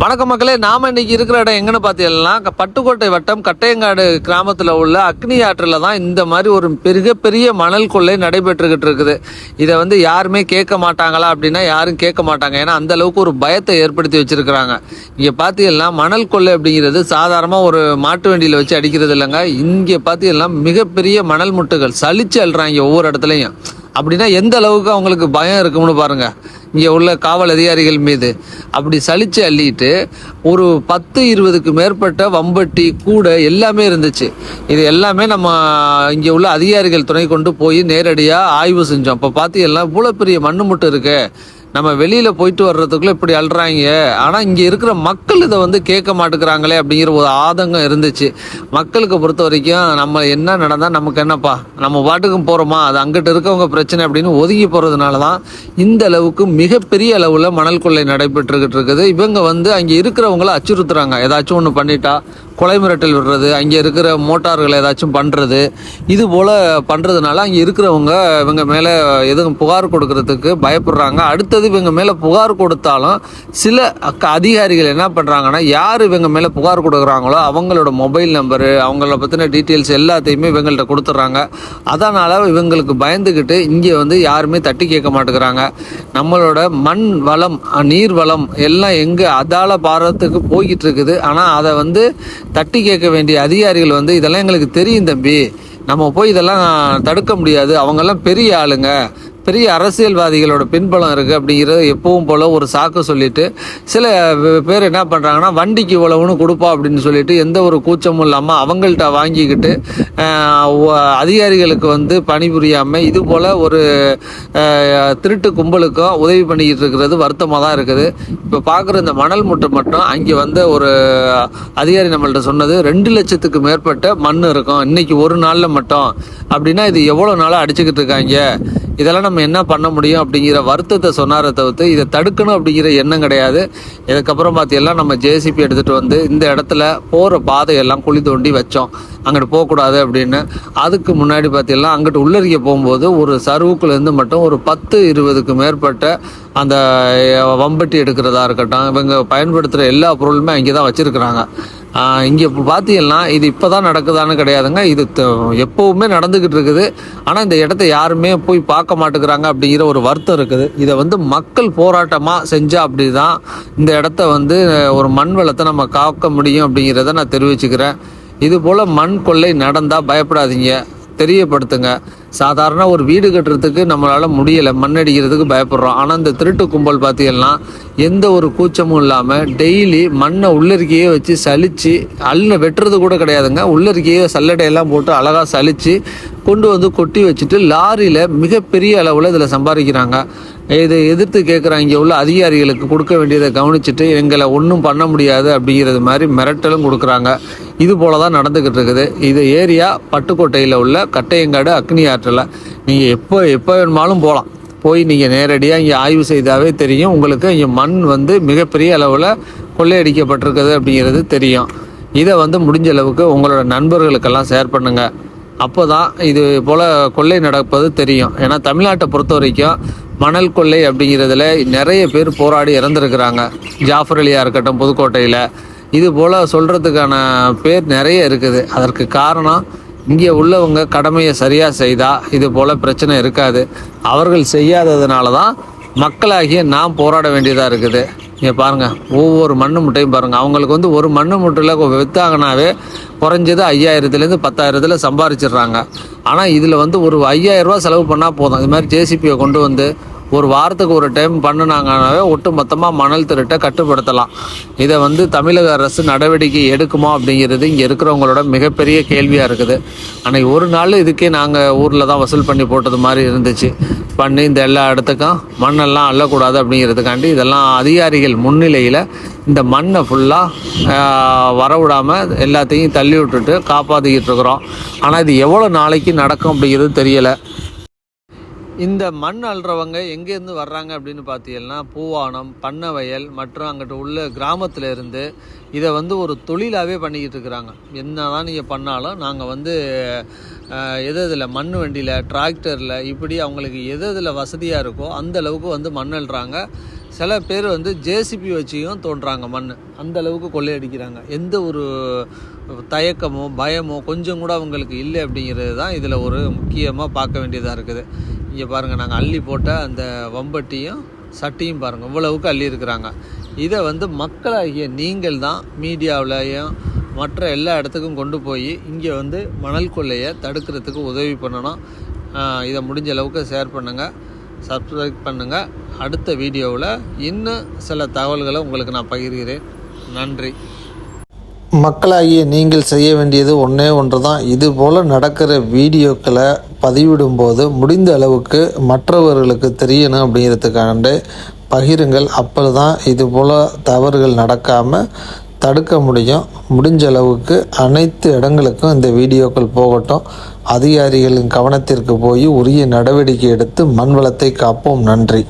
வணக்கம் மக்களே நாம இன்னைக்கு இருக்கிற இடம் எங்கன்னு பார்த்தீங்கன்னா பட்டுக்கோட்டை வட்டம் கட்டையங்காடு கிராமத்தில் உள்ள அக்னி ஆற்றில் தான் இந்த மாதிரி ஒரு மிகப்பெரிய மணல் கொள்ளை நடைபெற்றுக்கிட்டு இருக்குது. இதை வந்து யாருமே கேட்க மாட்டாங்களா அப்படின்னா யாரும் கேட்க மாட்டாங்க. ஏன்னா அந்த அளவுக்கு ஒரு பயத்தை ஏற்படுத்தி வச்சிருக்கிறாங்க. இங்கே பார்த்தீங்கன்னா மணல் கொள்ளை அப்படிங்கிறது சாதாரணமாக ஒரு மாட்டு வண்டியில் வச்சு அடிக்கிறது இல்லைங்க. இங்கே பார்த்தீங்கன்னா மிகப்பெரிய மணல் முட்டுகள் சலிச்சு அள்ளுறாங்க ஒவ்வொரு இடத்துலையும். அப்படின்னா எந்த அளவுக்கு அவங்களுக்கு பயம் இருக்கும்னு பாருங்கள் இங்கே உள்ள காவல் அதிகாரிகள் மீது அப்படி சலித்து அள்ளிட்டு ஒரு பத்து இருபதுக்கு மேற்பட்ட வம்பட்டி கூடை எல்லாமே இருந்துச்சு. இது எல்லாமே நம்ம இங்கே உள்ள அதிகாரிகள் துணை கொண்டு போய் நேரடியாக ஆய்வு செஞ்சோம். அப்போ பார்த்தீங்கன்னா இவ்வளோ பெரிய மண்ணு முட்டை இருக்குது நம்ம வெளியில் போயிட்டு வர்றதுக்குள்ள இப்படி அழுறாங்க ஆனால் இங்கே இருக்கிற மக்கள் இதை வந்து கேட்க மாட்டேங்கிறாங்களே அப்படிங்கிற ஒரு ஆதங்கம் இருந்துச்சு. மக்களுக்கு பொறுத்த வரைக்கும் நம்ம என்ன நடந்தால் நமக்கு என்னப்பா? நம்ம பாட்டுக்கும் போகிறோமா அது அங்கிட்டு இருக்கவங்க பிரச்சனை அப்படின்னு ஒதுங்கி போகிறதுனால தான் இந்த அளவுக்கு மிகப்பெரிய அளவில் மணல் கொள்ளை நடைபெற்றுக்கிட்டு இருக்குது. இவங்க வந்து அங்கே இருக்கிறவங்கள அச்சுறுத்துறாங்க. ஏதாச்சும் ஒன்று பண்ணிட்டா கொலை மிரட்டல் விடுறது அங்கே இருக்கிற மோட்டார்கள் ஏதாச்சும் பண்ணுறது இது போல் பண்ணுறதுனால அங்கே இருக்கிறவங்க இவங்க மேலே எதுவும் புகார் கொடுக்கறதுக்கு பயப்படுறாங்க. அடுத்தது இவங்க மேலே புகார் கொடுத்தாலும் சில அதிகாரிகள் என்ன பண்ணுறாங்கன்னா யார் இவங்க மேலே புகார் கொடுக்குறாங்களோ அவங்களோட மொபைல் நம்பரு அவங்கள பற்றின டீட்டெயில்ஸ் எல்லாத்தையுமே இவங்கள்ட்ட கொடுத்துட்றாங்க. அதனால் இவங்களுக்கு பயந்துக்கிட்டு இங்கே வந்து யாருமே தட்டி கேட்க மாட்டேங்கிறாங்க. நம்மளோட மண் வளம் நீர் வளம் எல்லாம் எங்கே அதால பாரத்துக்கு போய்கிட்டு இருக்குது. ஆனால் அதை வந்து தட்டி கேட்க வேண்டிய அதிகாரிகள் வந்து இதெல்லாம் எங்களுக்கு தெரியும் தம்பி. நம்ம போய் இதெல்லாம் தடுக்க முடியாது. அவங்கெல்லாம் பெரிய ஆளுங்க. பெரிய அரசியல்வாதிகளோட பின்பலம் இருக்குது அப்படிங்கிறது எப்பவும் போல் ஒரு சாக்கு சொல்லிட்டு சில பேர் என்ன பண்ணுறாங்கன்னா வண்டிக்கு இவ்வளவுன்னு கொடுப்பா அப்படின்னு சொல்லிட்டு எந்த ஒரு கூச்சமும் இல்லாமல் அவங்கள்ட்ட வாங்கிக்கிட்டு அதிகாரிகளுக்கு வந்து பணிபுரியாமல் இது போல் ஒரு திருட்டு கும்பலுக்கும் உதவி பண்ணிக்கிட்டு இருக்கிறது வருத்தமாக தான் இருக்குது. இப்போ பார்க்குற இந்த மணல் முட்டை மட்டும் அங்கே வந்து ஒரு அதிகாரி நம்மள்ட்ட சொன்னது ரெண்டு லட்சத்துக்கு மேற்பட்ட மண் இருக்கும். இன்னைக்கு ஒரு நாளில் மட்டும். அப்படின்னா இது எவ்வளோ நாளாக அடிச்சுக்கிட்டு இருக்காங்க? இதெல்லாம் நம்ம என்ன பண்ண முடியும் அப்படிங்கிற வருத்தத்தை சொன்னாரை தவிர்த்து இதை தடுக்கணும் அப்படிங்கிற எண்ணம் கிடையாது. இதுக்கப்புறம் பார்த்தீங்கன்னா நம்ம ஜேசிபி எடுத்துகிட்டு வந்து இந்த இடத்துல போகிற பாதையெல்லாம் குழி தோண்டி வச்சோம். அங்கிட்டு போகக்கூடாது அப்படின்னு. அதுக்கு முன்னாடி பார்த்தீங்கன்னா அங்கிட்டு உள்ளறிக்க போகும்போது ஒரு சருவுக்குலேருந்து மட்டும் ஒரு பத்து இருபதுக்கு மேற்பட்ட அந்த வம்பட்டி எடுக்கிறதா இருக்கட்டும் இவங்க பயன்படுத்துகிற எல்லா பொருளுமே அங்கே தான் வச்சுருக்குறாங்க இங்கே இப்போ பார்த்தீங்கன்னா இது இப்போ தான் நடக்குதான்னு கிடையாதுங்க. இது எப்போவுமே எப்பவுமே நடந்துக்கிட்டு இருக்குது. ஆனால் இந்த இடத்த யாருமே போய் பார்க்க மாட்டேங்கிறாங்க அப்படிங்கிற ஒரு வருத்தம் இருக்குது. இதை வந்து மக்கள் போராட்டமாக செஞ்சால் அப்படி தான் இந்த இடத்த வந்து ஒரு மண் வளத்தை நம்ம காக்க முடியும் அப்படிங்கிறத நான் தெரிவிச்சுக்கிறேன். இது போல் மண் கொள்ளை நடந்தால் பயப்படாதீங்க. தெரியப்படுத்துங்க. சாதாரண ஒரு வீடு கட்டுறதுக்கு நம்மளால் முடியலை. மண் அடிக்கிறதுக்கு பயப்படுறோம். ஆனால் இந்த திருட்டு கும்பல் பார்த்தீங்கன்னா எந்த ஒரு கூச்சமும் இல்லாமல் டெய்லி மண்ணை உள்ளிருக்கையே வச்சு சலித்து அள்ள வெட்டுறது கூட கிடையாதுங்க. உள்ளிருக்கையே சல்லடையெல்லாம் போட்டு அழகாக சலித்து கொண்டு வந்து கொட்டி வச்சுட்டு லாரியில் மிகப்பெரிய அளவில் இதில் சம்பாதிக்கிறாங்க. இதை எதிர்த்து கேட்குறாங்க இங்கே உள்ள அதிகாரிகளுக்கு கொடுக்க வேண்டியதை கவனிச்சுட்டு எங்களை ஒன்றும் பண்ண முடியாது அப்படிங்கிறது மாதிரி மிரட்டலும் கொடுக்குறாங்க. இது போல தான் நடந்துக்கிட்டு இருக்குது. இது ஏரியா பட்டுக்கோட்டையில் உள்ள கட்டையங்காடு அக்னி ஆற்றில். நீங்கள் எப்போ எப்போ வேணுமாலும் போகலாம் போய் நீங்கள் நேரடியாக இங்கே ஆய்வு செய்தாவே தெரியும். உங்களுக்கு இங்கே மண் வந்து மிகப்பெரிய அளவில் கொள்ளையடிக்கப்பட்டிருக்குது அப்படிங்கிறது தெரியும். இதை வந்து முடிஞ்ச அளவுக்கு உங்களோட நண்பர்களுக்கெல்லாம் ஷேர் பண்ணுங்கள் அப்போ தான் இது போல் கொள்ளை நடப்பது தெரியும். ஏன்னா தமிழ்நாட்டை பொறுத்த வரைக்கும் மணல் கொள்ளை அப்படிங்கிறதுல நிறைய பேர் போராடி இறந்துருக்கிறாங்க. ஜாஃபர் அலியாக இருக்கட்டும் புதுக்கோட்டையில். இது போல் சொல்கிறதுக்கான பேர் நிறைய இருக்குது. அதற்கு காரணம் இங்கே உள்ளவங்க கடமையை சரியாக செய்தால் இது போல் பிரச்சனை இருக்காது. அவர்கள் செய்யாததுனால தான் மக்களாகிய நாம் போராட வேண்டியதாக இருக்குது. நீங்கள் பாருங்கள் ஒவ்வொரு மண்ணு முட்டையும் பாருங்கள் அவங்களுக்கு வந்து ஒரு மண்ணு முட்டையில் விற்றாங்கனாவே குறைஞ்சது ஐயாயிரத்துலேருந்து பத்தாயிரத்தில் சம்பாரிச்சிடுறாங்க. ஆனால் இதில் வந்து ஒரு ஐயாயிரரூவா செலவு பண்ணால் போதும். இது மாதிரி ஜேசிபியை கொண்டு வந்து ஒரு வாரத்துக்கு ஒரு டைம் பண்ணினாங்கனாவே ஒட்டு மொத்தமாக மணல் திருட்டை கட்டுப்படுத்தலாம். இதை வந்து தமிழக அரசு நடவடிக்கை எடுக்குமா அப்படிங்கிறது இங்கே இருக்கிறவங்களோட மிகப்பெரிய கேள்வியாக இருக்குது. அன்றைக்கி ஒரு நாள் இதுக்கே நாங்கள் ஊரில் தான் வசூல் பண்ணி போட்டது மாதிரி இருந்துச்சு. பண்ணி இந்த எல்லா இடத்துக்கும் மண்ணெல்லாம் அள்ளக்கூடாது அப்படிங்கிறதுக்காண்டி இதெல்லாம் அதிகாரிகள் முன்னிலையில் இந்த மண்ணை ஃபுல்லாக வரவிடாமல் எல்லாத்தையும் தள்ளி விட்டுட்டு காப்பாற்றிக்கிட்டு இருக்கிறோம். ஆனால் இது எவ்வளோ நாளைக்கு நடக்கும் அப்படிங்கிறது தெரியலை. இந்த மண் அள்ளுறவங்க எங்கேருந்து வர்றாங்க அப்படின்னு பார்த்தீங்கன்னா பூவானம் பண்ணவயல் மற்றும் அங்கிட்ட உள்ள கிராமத்தில் இருந்து இதை வந்து ஒரு தொழிலாகவே பண்ணிக்கிட்டு இருக்கிறாங்க. என்ன தான் நீங்கள் பண்ணாலும் நாங்கள் வந்து எது இதில் மண் வண்டியில் டிராக்டரில் இப்படி அவங்களுக்கு எது இதில் வசதியாக இருக்கோ அந்த அளவுக்கு வந்து மண் அள்ளுறாங்க சில பேர் வந்து ஜேசிபி வச்சியும் தோன்றாங்க மண். அந்த அளவுக்கு கொள்ளையடிக்கிறாங்க. எந்த ஒரு தயக்கமோ பயமோ கொஞ்சம் கூட அவங்களுக்கு இல்லை அப்படிங்கிறது தான் இதில் ஒரு முக்கியமாக பார்க்க வேண்டியதாக இருக்குது. இங்கே பாருங்கள் நாங்கள் அள்ளி போட்ட அந்த வம்பட்டியும் சட்டியும் பாருங்கள் இவ்வளவுக்கு அள்ளி இருக்கிறாங்க. இதை வந்து மக்களாகிய நீங்கள் தான் மீடியாவிலையும் மற்ற எல்லா இடத்துக்கும் கொண்டு போய் இங்கே வந்து மணல் கொள்ளையை தடுக்கிறதுக்கு உதவி பண்ணணும். இதை முடிஞ்ச அளவுக்கு ஷேர் பண்ணுங்கள் சப்ஸ்கிரைப் பண்ணுங்கள் அடுத்த வீடியோவில் இன்னும் சில தகவல்களை உங்களுக்கு நான் பகிர்கிறேன். நன்றி. மக்களாகிய நீங்கள் செய்ய வேண்டியது ஒன்றே ஒன்று தான் இது போல் நடக்கிற வீடியோக்களை பதிவிடும்போது முடிந்த அளவுக்கு மற்றவர்களுக்கு தெரியணும் அப்படிங்கிறதுக்காண்டு பகிருங்கள். அப்போ தான் இது போல் தவறுகள் நடக்காமல் தடுக்க முடியும். முடிஞ்ச அளவுக்கு அனைத்து இடங்களுக்கும் இந்த வீடியோக்கள் போகட்டும். அதிகாரிகளின் கவனத்திற்கு போய் உரிய நடவடிக்கை எடுத்து மண் வளத்தை காப்போம். நன்றி.